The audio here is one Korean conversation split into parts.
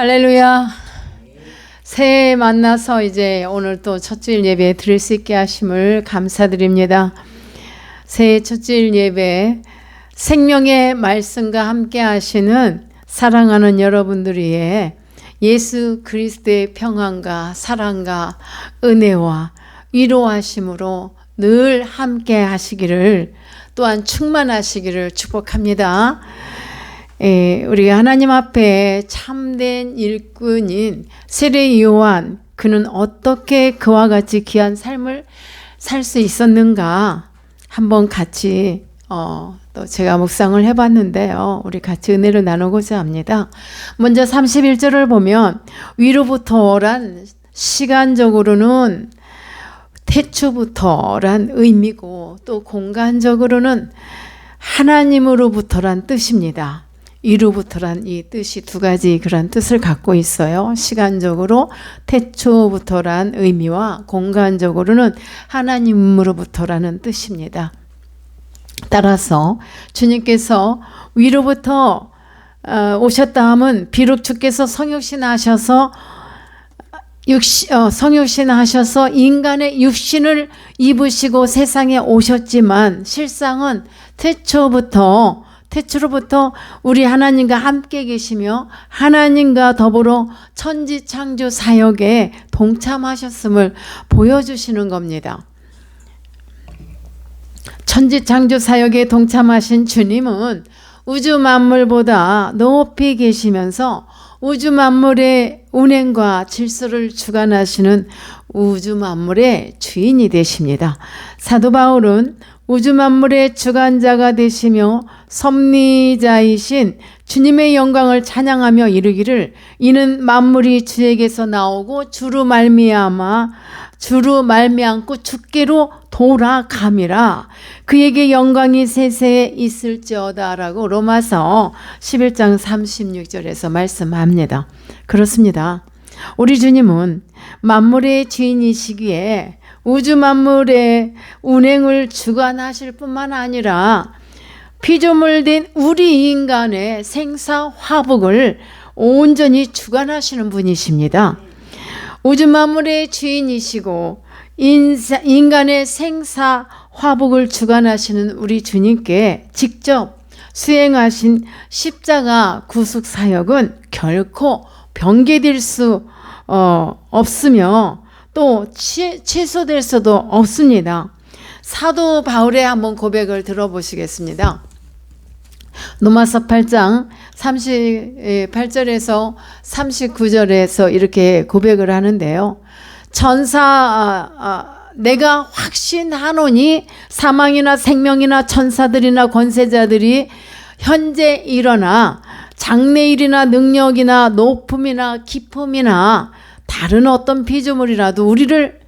할렐루야. 새해 만나서 이제 오늘 또 첫 주일 예배 드릴 수 있게 하심을 감사드립니다. 새해 첫 주일 예배 생명의 말씀과 함께 하시는 사랑하는 여러분들이 예수 그리스도의 평안과 사랑과 은혜와 위로하심으로 늘 함께 하시기를 또한 충만하시기를 축복합니다. 예, 우리 하나님 앞에 참된 일꾼인 세례 요한 그는 어떻게 그와 같이 귀한 삶을 살 수 있었는가 한번 같이 어, 또 제가 묵상을 해봤는데요. 우리 같이 은혜를 나누고자 합니다. 먼저 31절을 보면 위로부터란 시간적으로는 태초부터란 의미고 또 공간적으로는 하나님으로부터란 뜻입니다. 이루부터란 이 뜻이 두 가지 그런 뜻을 갖고 있어요. 시간적으로 태초부터란 의미와 공간적으로는 하나님으로부터라는 뜻입니다. 따라서 주님께서 위로부터 어, 오셨다 함은 비록 주께서 성육신 하셔서 육신, 어, 성육신 하셔서 인간의 육신을 입으시고 세상에 오셨지만 실상은 태초부터 태초로부터 우리 하나님과 함께 계시며 하나님과 더불어 천지 창조 사역에 동참하셨음을 보여주시는 겁니다. 천지 창조 사역에 동참하신 주님은 우주 만물보다 높이 계시면서 우주 만물의 운행과 질서를 주관하시는 우주 만물의 주인이 되십니다. 사도 바울은 우주 만물의 주관자가 되시며 섭리자이신 주님의 영광을 찬양하며 이르기를 이는 만물이 주에게서 나오고 주로 말미암아 주로 말미암고 주께로 돌아감이라 그에게 영광이 세세에 있을지어다라고 로마서 11장 36절에서 말씀합니다. 그렇습니다. 우리 주님은 만물의 주인이시기에 우주 만물의 운행을 주관하실 뿐만 아니라 피조물된 우리 인간의 생사 화복을 온전히 주관하시는 분이십니다. 우주 만물의 주인이시고 인사, 인간의 생사 화복을 주관하시는 우리 주님께 직접 수행하신 십자가 구속 사역은 결코 변개될 수 어, 없으며 또 취, 취소될 수도 없습니다. 사도 바울의 한번 고백을 들어보시겠습니다. 로마서 8장 38절에서 39절에서 이렇게 고백을 하는데요. 전사 아, 아, 내가 확신하노니 사망이나 생명이나 천사들이나 권세자들이 현재 일어나 장래일이나 능력이나 높음이나 기품이나 다른 어떤 피조물이라도 우리를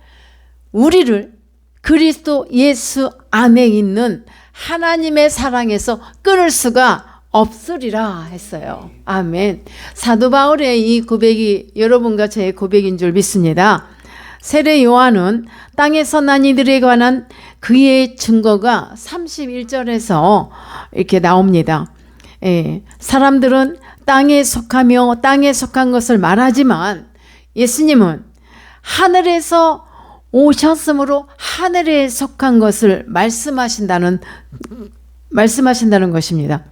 우리를 그리스도 예수 안에 있는 하나님의 사랑에서 끊을 수가 없으리라 했어요. 아멘. 사도 바울의 이 고백이 여러분과 제 고백인 줄 믿습니다. 세례 요한은 땅에서 난 이들에 관한 그의 증거가 31절에서 이렇게 나옵니다. 예, 사람들은 땅에 속하며 땅에 속한 것을 말하지만 예수님은 하늘에서 오셨으므로 하늘에 속한 것을 말씀하신다는 말씀하신다는 것입니다.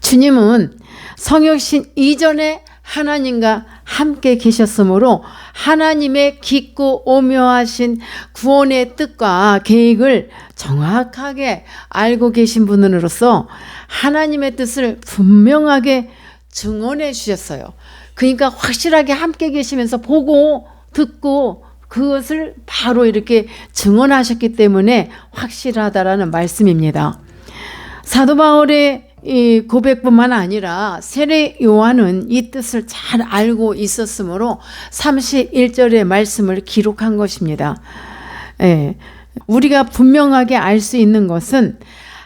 주님은 성육신 이전에 하나님과 함께 계셨으므로 하나님의 깊고 오묘하신 구원의 뜻과 계획을 정확하게 알고 계신 분으로서 하나님의 뜻을 분명하게 증언해 주셨어요. 그러니까 확실하게 함께 계시면서 보고 듣고 그것을 바로 이렇게 증언하셨기 때문에 확실하다라는 말씀입니다. 사도 바울의 이 고백뿐만 아니라 세례 요한은 이 뜻을 잘 알고 있었으므로 31절의 말씀을 기록한 것입니다. 예, 우리가 분명하게 알 수 있는 것은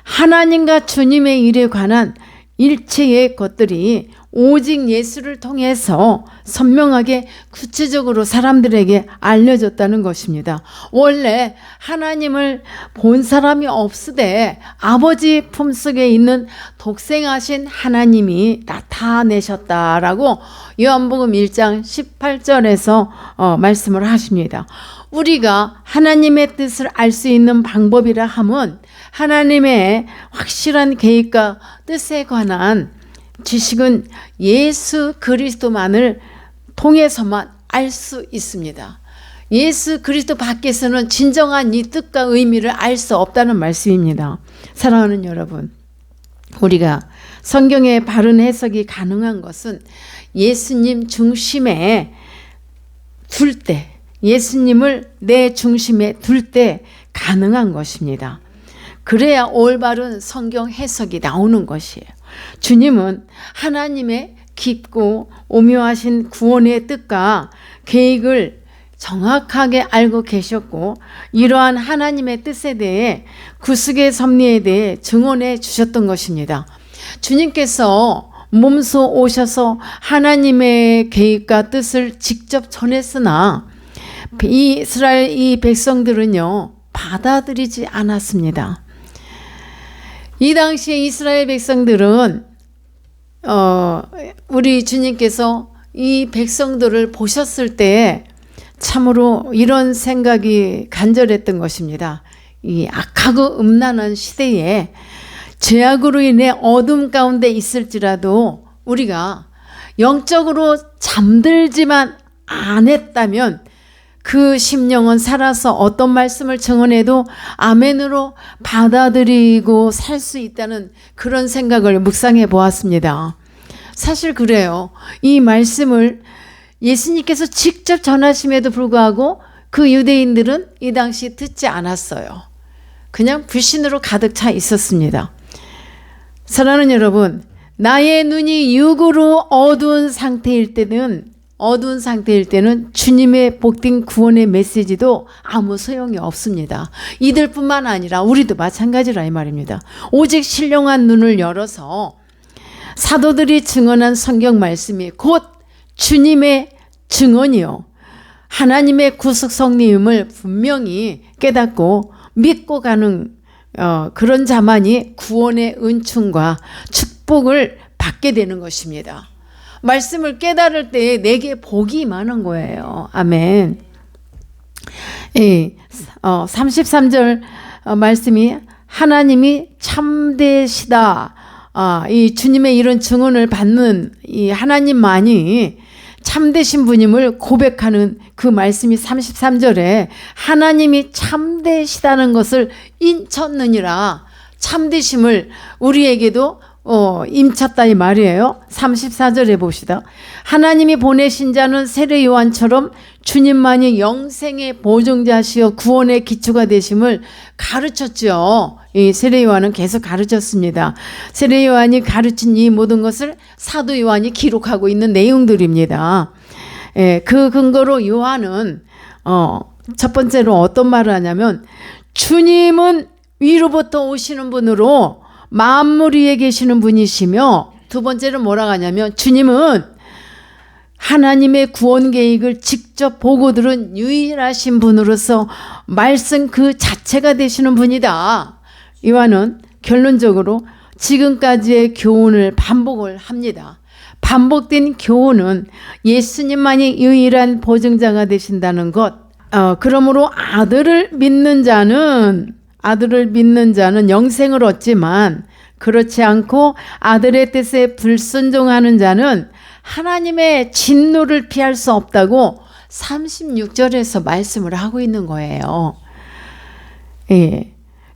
하나님과 주님의 일에 관한 일체의 것들이 오직 예수를 통해서 선명하게 구체적으로 사람들에게 알려졌다는 것입니다. 원래 하나님을 본 사람이 없으되 아버지 품속에 있는 독생하신 하나님이 나타내셨다라고 요한복음 1장 18절에서 어, 말씀을 하십니다. 우리가 하나님의 뜻을 알 수 있는 방법이라 함은 하나님의 확실한 계획과 뜻에 관한 지식은 예수 그리스도만을 통해서만 알 수 있습니다. 예수 그리스도 밖에서는 진정한 이 뜻과 의미를 알 수 없다는 말씀입니다. 사랑하는 여러분, 우리가 성경의 바른 해석이 가능한 것은 예수님 중심에 둘 때, 예수님을 내 중심에 둘 때 가능한 것입니다. 그래야 올바른 성경 해석이 나오는 것이에요. 주님은 하나님의 깊고 오묘하신 구원의 뜻과 계획을 정확하게 알고 계셨고 이러한 하나님의 뜻에 대해 구속의 섭리에 대해 증언해 주셨던 것입니다. 주님께서 몸소 오셔서 하나님의 계획과 뜻을 직접 전했으나 이 이스라엘 이 백성들은요 받아들이지 않았습니다. 이 당시에 이스라엘 백성들은 어, 우리 주님께서 이 백성들을 보셨을 때 참으로 이런 생각이 간절했던 것입니다. 이 악하고 음란한 시대에 죄악으로 인해 어둠 가운데 있을지라도 우리가 영적으로 잠들지만 안 했다면 그 심령은 살아서 어떤 말씀을 증언해도 아멘으로 받아들이고 살 수 있다는 그런 생각을 묵상해 보았습니다. 사실 그래요. 이 말씀을 예수님께서 직접 전하심에도 불구하고 그 유대인들은 이 당시 듣지 않았어요. 그냥 불신으로 가득 차 있었습니다. 사랑하는 여러분, 나의 눈이 육으로 어두운 상태일 때는 어두운 상태일 때는 주님의 복된 구원의 메시지도 아무 소용이 없습니다. 이들뿐만 아니라 우리도 마찬가지라 이 말입니다. 오직 신령한 눈을 열어서 사도들이 증언한 성경 말씀이 곧 주님의 증언이요. 하나님의 구속 성리임을 분명히 깨닫고 믿고 가는 어, 그런 자만이 구원의 은총과 축복을 받게 되는 것입니다. 말씀을 깨달을 때 내게 복이 많은 거예요. 아멘. 예, 어, 33절 어, 말씀이 하나님이 참되시다. 아, 이 주님의 이런 증언을 받는 이 하나님만이 참되신 분임을 고백하는 그 말씀이 33절에 하나님이 참되시다는 것을 인쳤느니라 참되심을 우리에게도 어, 임찼다 이 말이에요. 34절에 봅시다. 하나님이 보내신 자는 세례 요한처럼 주님만이 영생의 보증자시여 구원의 기초가 되심을 가르쳤죠. 이 세례 요한은 계속 가르쳤습니다. 세례 요한이 가르친 이 모든 것을 사도 요한이 기록하고 있는 내용들입니다. 예, 그 근거로 요한은 어, 첫 번째로 어떤 말을 하냐면 주님은 위로부터 오시는 분으로 만물 위에 계시는 분이시며 두 번째는 뭐라고 하냐면 주님은 하나님의 구원 계획을 직접 보고 들은 유일하신 분으로서 말씀 그 자체가 되시는 분이다. 요한은 결론적으로 지금까지의 교훈을 반복을 합니다. 반복된 교훈은 예수님만이 유일한 보증자가 되신다는 것. 어, 그러므로 아들을 믿는 자는 아들을 믿는 자는 영생을 얻지만 그렇지 않고 아들의 뜻에 불순종하는 자는 하나님의 진노를 피할 수 없다고 36절에서 말씀을 하고 있는 거예요. 예.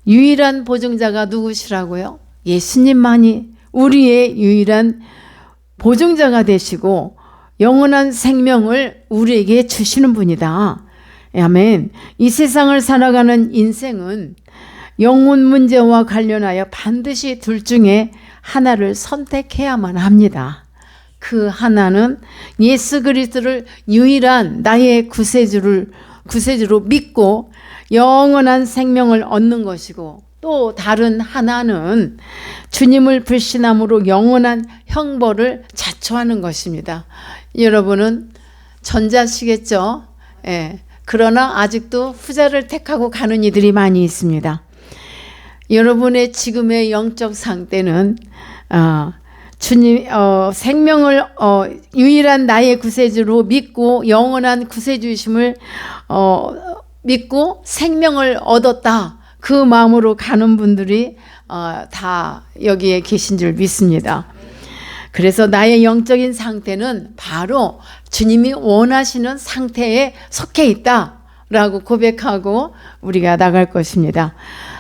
유일한 보증자가 누구시라고요? 예수님만이 우리의 유일한 보증자가 되시고 영원한 생명을 우리에게 주시는 분이다. 아멘. 이 세상을 살아가는 인생은 영혼 문제와 관련하여 반드시 둘 중에 하나를 선택해야만 합니다. 그 하나는 예수 그리스도를 유일한 나의 구세주를 구세주로 믿고 영원한 생명을 얻는 것이고 또 다른 하나는 주님을 불신함으로 영원한 형벌을 자초 자초하는 것입니다. 여러분은 전자시겠죠? 예. 그러나 아직도 후자를 택하고 가는 이들이 많이 있습니다. 여러분의 지금의 영적 상태는 어, 주님 어, 생명을 어, 유일한 나의 구세주로 믿고 영원한 구세주심을 어, 믿고 생명을 얻었다 그 마음으로 가는 분들이 어, 다 여기에 계신 줄 믿습니다. 그래서 나의 영적인 상태는 바로 주님이 원하시는 상태에 속해 있다라고 고백하고 우리가 나갈 것입니다.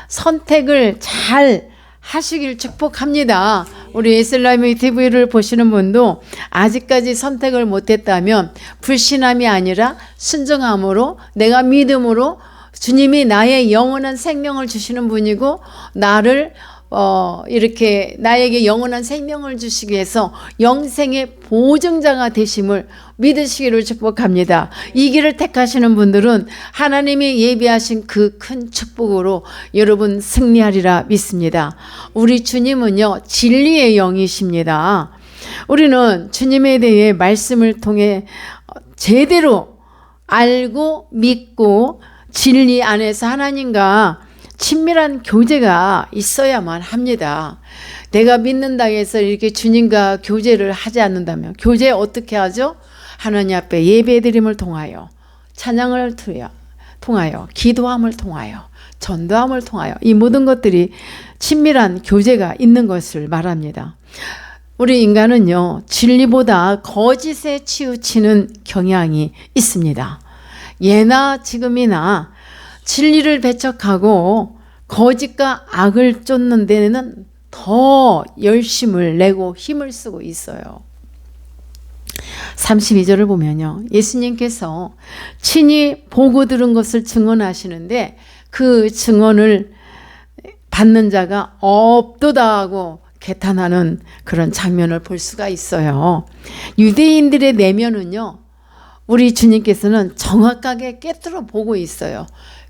선택을 잘 하시길 축복합니다. 우리 에슬라미 TV를 보시는 분도 아직까지 선택을 못했다면 불신함이 아니라 순정함으로 내가 믿음으로 주님이 나의 영원한 생명을 주시는 분이고 나를 어, 이렇게 나에게 영원한 생명을 주시기 위해서 영생의 보증자가 되심을 믿으시기를 축복합니다. 이 길을 택하시는 분들은 하나님이 예비하신 그 큰 축복으로 여러분 승리하리라 믿습니다. 우리 주님은요, 진리의 영이십니다. 우리는 주님에 대해 말씀을 통해 제대로 알고 믿고 진리 안에서 하나님과 친밀한 교제가 있어야만 합니다. 내가 믿는다 해서 이렇게 주님과 교제를 하지 않는다면 교제 어떻게 하죠? 하나님 앞에 예배드림을 통하여 찬양을 통하여 기도함을 통하여 전도함을 통하여 이 모든 것들이 친밀한 교제가 있는 것을 말합니다. 우리 인간은요, 진리보다 거짓에 치우치는 경향이 있습니다. 예나 지금이나 진리를 배척하고 거짓과 악을 쫓는 데는 더 열심을 내고 힘을 쓰고 있어요. 32절을 보면요. 예수님께서 친히 보고 들은 것을 증언하시는데 그 증언을 받는 자가 없도다 하고 개탄하는 그런 장면을 볼 수가 있어요. 유대인들의 내면은요. 우리 주님께서는 정확하게 깨뜨려 보고 있어요.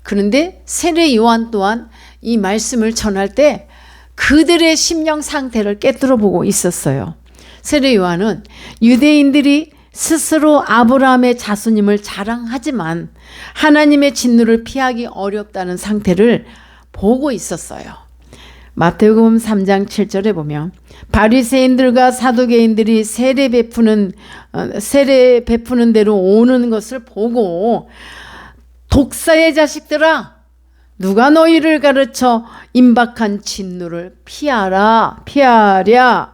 그런데 세례 요한 또한 이 말씀을 전할 때 그들의 심령 상태를 깨뜨려 보고 있었어요. 세례 요한은 유대인들이 스스로 아브라함의 자손임을 자랑하지만 하나님의 진노를 피하기 어렵다는 상태를 보고 있었어요. 마태복음 3장 7절에 보면 바리새인들과 사두개인들이 세례 베푸는 어, 세례 베푸는 대로 오는 것을 보고 독사의 자식들아 누가 너희를 가르쳐 임박한 진노를 피하라 피하랴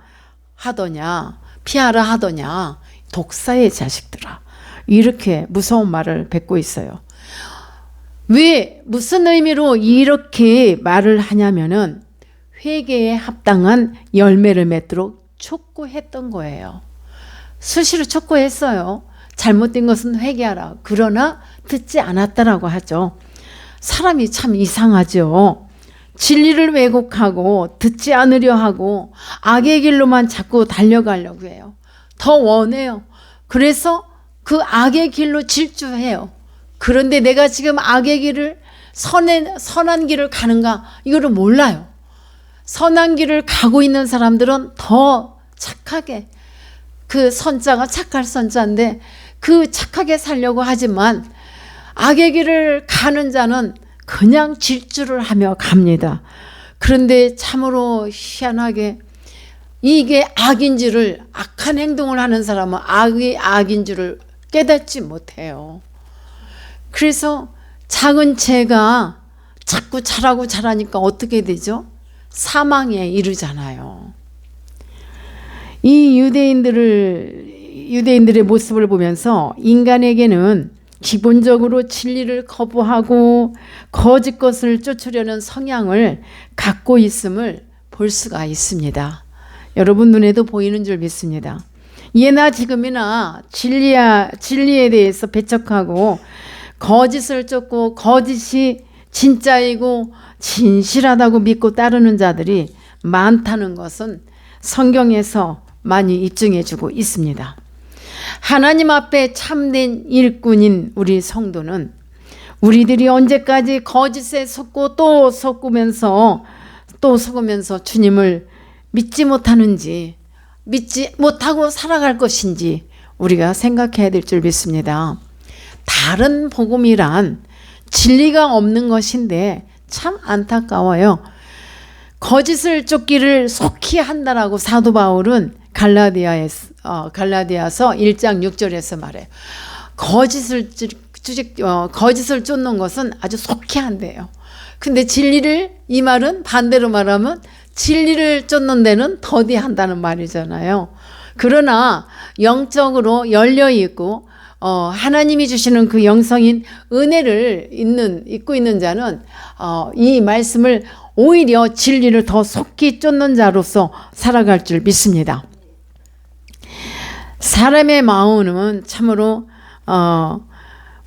하더냐 피하라 하더냐 독사의 자식들아 이렇게 무서운 말을 뱉고 있어요. 왜 무슨 의미로 이렇게 말을 하냐면은 회개에 합당한 열매를 맺도록 촉구했던 거예요. 수시로 촉구했어요. 잘못된 것은 회개하라. 그러나 듣지 않았다라고 하죠. 사람이 참 이상하죠. 진리를 왜곡하고 듣지 않으려 하고 악의 길로만 자꾸 달려가려고 해요. 더 원해요. 그래서 그 악의 길로 질주해요. 그런데 내가 지금 악의 길을 선의, 선한 길을 가는가 이거를 몰라요. 선한 길을 가고 있는 사람들은 더 착하게 그 선자가 착할 선자인데 그 착하게 살려고 하지만 악의 길을 가는 자는 그냥 질주를 하며 갑니다. 그런데 참으로 희한하게 이게 악인 줄을 악한 행동을 하는 사람은 악이 악인 줄을 깨닫지 못해요. 그래서 작은 죄가 자꾸 자라고 자라니까 어떻게 되죠? 사망에 이르잖아요. 이 유대인들을 유대인들의 모습을 보면서 인간에게는 기본적으로 진리를 거부하고 거짓 것을 쫓으려는 성향을 갖고 있음을 볼 수가 있습니다. 여러분 눈에도 보이는 줄 믿습니다. 예나 지금이나 진리야, 진리에 대해서 배척하고 거짓을 쫓고 거짓이 진짜이고 진실하다고 믿고 따르는 자들이 많다는 것은 성경에서 많이 입증해 주고 있습니다. 하나님 앞에 참된 일꾼인 우리 성도는 우리들이 언제까지 거짓에 속고 또 속으면서 또 속으면서 주님을 믿지 못하는지 믿지 못하고 살아갈 것인지 우리가 생각해야 될 줄 믿습니다. 다른 복음이란 진리가 없는 것인데 참 안타까워요. 거짓을 쫓기를 속히 한다라고 사도 바울은 갈라디아에 어, 갈라디아서 1장 6절에서 말해요. 거짓을 쫓, 어, 거짓을 쫓는 것은 아주 속히 한대요. 근데 진리를 이 말은 반대로 말하면 진리를 쫓는 데는 더디한다는 말이잖아요. 그러나 영적으로 열려 있고 어, 하나님이 주시는 그 영성인 은혜를 있는 잊고 있는 자는 어, 이 말씀을 오히려 진리를 더 속히 쫓는 자로서 살아갈 줄 믿습니다. 사람의 마음은 참으로 어,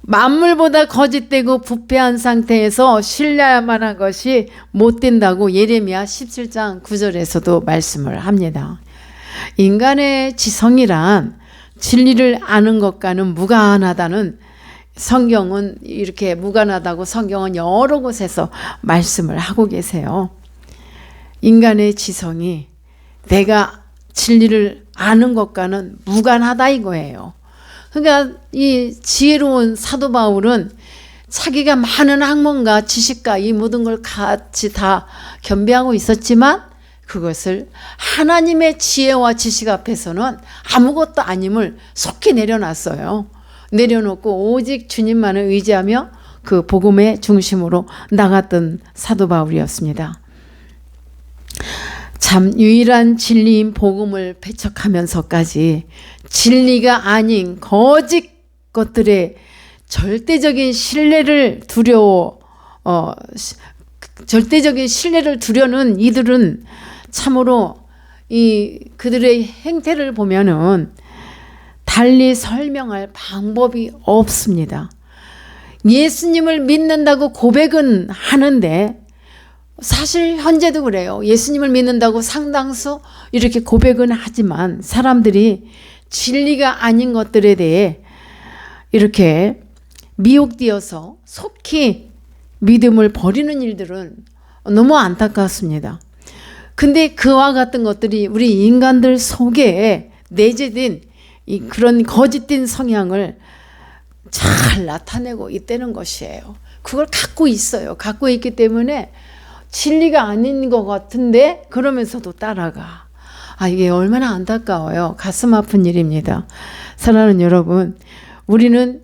만물보다 거짓되고 부패한 상태에서 신뢰할 한 것이 못 된다고 예레미야 17장 9절에서도 말씀을 합니다. 인간의 지성이란 진리를 아는 것과는 무관하다는 성경은 이렇게 무관하다고 성경은 여러 곳에서 말씀을 하고 계세요. 인간의 지성이 내가 진리를 아는 것과는 무관하다 이거예요. 그러니까 이 지혜로운 사도 바울은 자기가 많은 학문과 지식과 이 모든 걸 같이 다 겸비하고 있었지만 그것을 하나님의 지혜와 지식 앞에서는 아무것도 아님을 속히 내려놨어요. 내려놓고 오직 주님만을 의지하며 그 복음의 중심으로 나갔던 사도 바울이었습니다. 참 유일한 진리인 복음을 배척하면서까지 진리가 아닌 거짓 것들의 절대적인 신뢰를 두려워 어, 절대적인 신뢰를 두려는 이들은 참으로 이 그들의 행태를 보면은 달리 설명할 방법이 없습니다. 예수님을 믿는다고 고백은 하는데 사실 현재도 그래요. 예수님을 믿는다고 상당수 이렇게 고백은 하지만 사람들이 진리가 아닌 것들에 대해 이렇게 미혹되어서 속히 믿음을 버리는 일들은 너무 안타깝습니다. 근데 그와 같은 것들이 우리 인간들 속에 내재된 이 그런 거짓된 성향을 잘 나타내고 있다는 것이에요. 그걸 갖고 있어요. 갖고 있기 때문에 진리가 아닌 것 같은데 그러면서도 따라가. 아, 이게 얼마나 안타까워요. 가슴 아픈 일입니다. 사랑하는 여러분, 우리는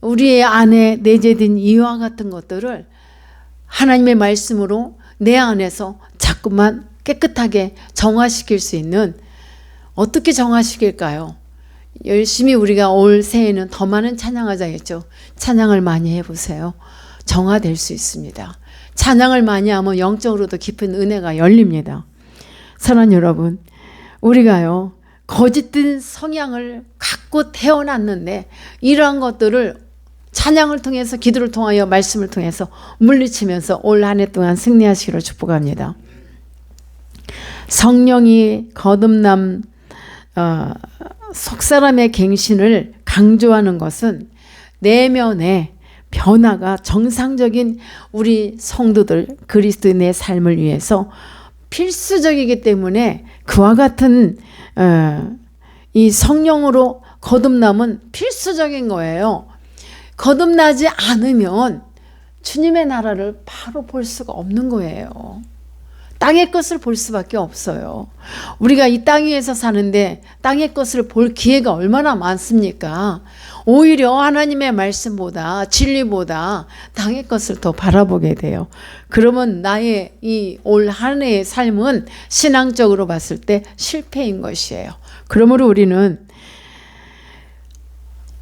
우리의 안에 내재된 이와 같은 것들을 하나님의 말씀으로 내 안에서 자꾸만 깨끗하게 정화시킬 수 있는 어떻게 정화시킬까요? 열심히 우리가 올 새해는 더 많은 찬양하자겠죠. 찬양을 많이 해보세요. 정화될 수 있습니다. 찬양을 많이 하면 영적으로도 깊은 은혜가 열립니다. 사랑 여러분, 우리가요, 거짓된 성향을 갖고 태어났는데, 이러한 것들을 찬양을 통해서, 기도를 통하여, 말씀을 통해서 물리치면서 올 한 해 동안 승리하시기를 축복합니다. 성령이 거듭남 어, 속사람의 갱신을 강조하는 것은 내면의 변화가 정상적인 우리 성도들 그리스도인의 삶을 위해서 필수적이기 때문에 그와 같은 어, 이 성령으로 거듭남은 필수적인 거예요. 거듭나지 않으면 주님의 나라를 바로 볼 수가 없는 거예요. 땅의 것을 볼 수밖에 없어요. 우리가 이 땅 위에서 사는데 땅의 것을 볼 기회가 얼마나 많습니까? 오히려 하나님의 말씀보다 진리보다 땅의 것을 더 바라보게 돼요. 그러면 나의 이 올 한 해의 삶은 신앙적으로 봤을 때 실패인 것이에요. 그러므로 우리는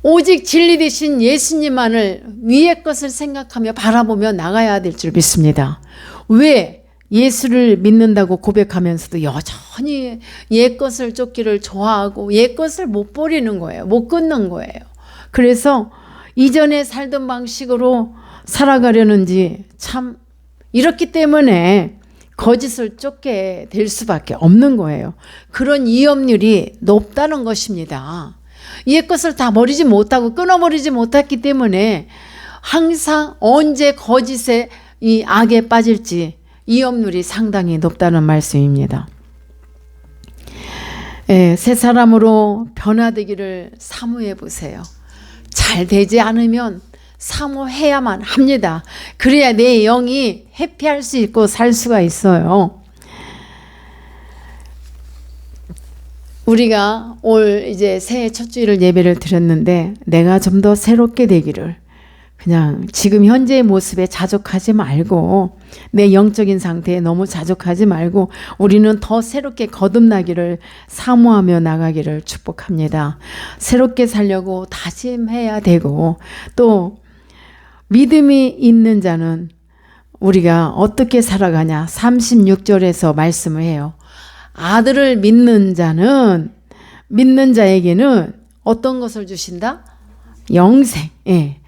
오직 진리 되신 예수님만을 위의 것을 생각하며 바라보며 나가야 될 줄 믿습니다. 왜? 예수를 믿는다고 고백하면서도 여전히 옛 것을 쫓기를 좋아하고 옛 것을 못 버리는 거예요. 못 끊는 거예요. 그래서 이전에 살던 방식으로 살아가려는지 참 이렇기 때문에 거짓을 쫓게 될 수밖에 없는 거예요. 그런 위험률이 높다는 것입니다. 옛 것을 다 버리지 못하고 끊어버리지 못했기 때문에 항상 언제 거짓에 이 악에 빠질지 위험률이 상당히 높다는 말씀입니다. 예, 새 사람으로 변화되기를 사모해 보세요. 잘 되지 않으면 사모해야만 합니다. 그래야 내 영이 회피할 수 있고 살 수가 있어요. 우리가 올 이제 새해 첫 주일을 예배를 드렸는데 내가 좀 더 새롭게 되기를 그냥 지금 현재의 모습에 자족하지 말고 내 영적인 상태에 너무 자족하지 말고 우리는 더 새롭게 거듭나기를 사모하며 나가기를 축복합니다. 새롭게 살려고 다짐해야 되고 또 믿음이 있는 자는 우리가 어떻게 살아가냐 36절에서 말씀을 해요. 아들을 믿는 자는 믿는 자에게는 어떤 것을 주신다? 영생. 예.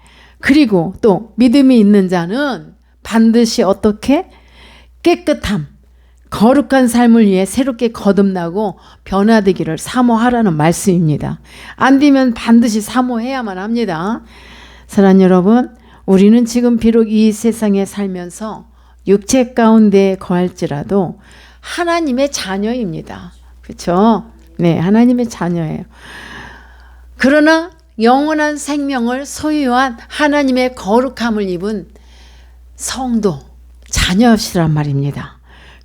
그리고 또 믿음이 있는 자는 반드시 어떻게 깨끗함, 거룩한 삶을 위해 새롭게 거듭나고 변화되기를 사모하라는 말씀입니다. 안 되면 반드시 사모해야만 합니다. 사랑 여러분, 우리는 지금 비록 이 세상에 살면서 육체 가운데 거할지라도 하나님의 자녀입니다. 그렇죠? 네, 하나님의 자녀예요. 그러나 영원한 생명을 소유한 하나님의 거룩함을 입은 성도, 자녀시란 말입니다.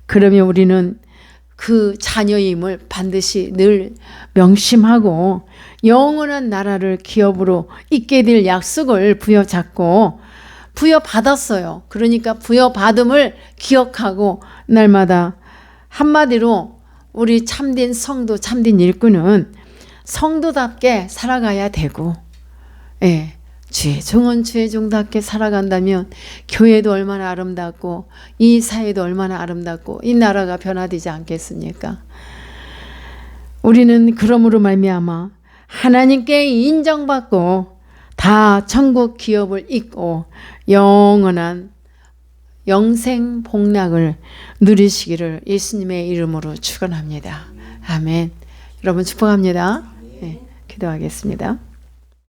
그러면 우리는 그 자녀임을 반드시 늘 명심하고 영원한 나라를 기업으로 있게 될 약속을 부여잡고 부여받았어요. 그러니까 부여받음을 기억하고 날마다 한마디로 우리 참된 성도, 참된 일꾼은 성도답게 살아가야 되고, 예. 주의 종은 주의 종답게 살아간다면 교회도 얼마나 아름답고 이 사회도 얼마나 아름답고 이 나라가 변화되지 않겠습니까? 우리는 그러므로 말미암아 하나님께 인정받고 다 천국 기업을 잇고 영원한 영생 복락을 누리시기를 예수님의 이름으로 축원합니다. 아멘. 여러분 축복합니다. 네, 기도하겠습니다.